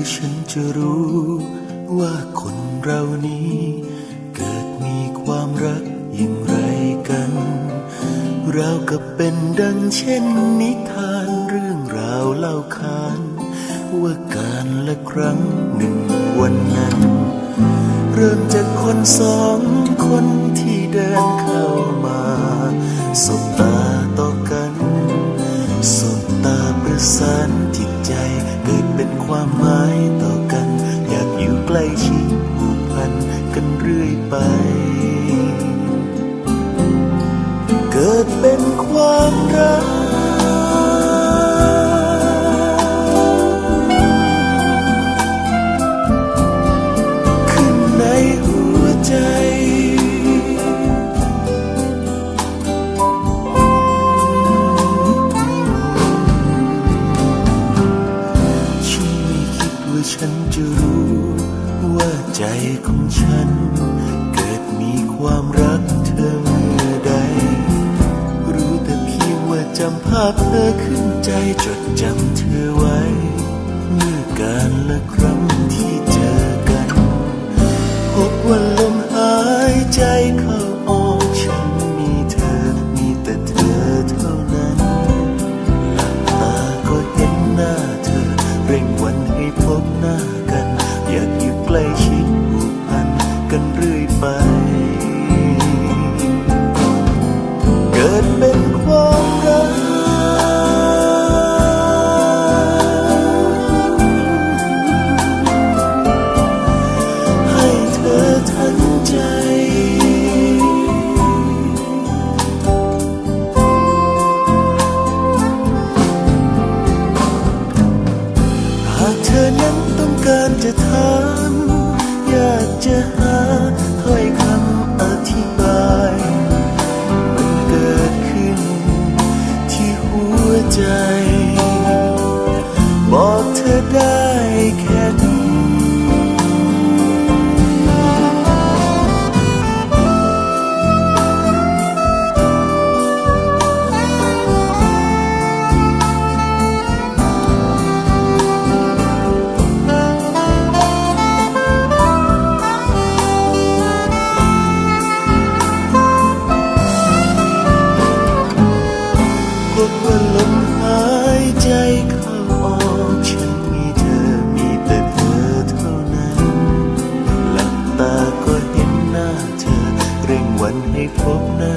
อฉันจะรู้ว่าคนเรานี้ เกิดมีความรักอย่างไรกันเรากับเป็นดังเช่นนิทานเรื่องราวเล่าขาน ว่าการละครั้งหนึ่งวันนั้น เริ่มจากคนสองคนที่เดินเข้ามาสบตาต่อกันสบตาประสานจิตใจเกิดเป็นความหมาย ใจของฉัน เกิดมีความรักเธอเมื่อใด รู้แต่เพียงว่าจำภาพเธอขึ้นใจจดจำเธอไว้ ห็นหน้าเธอ เร่งวันให้พบหน้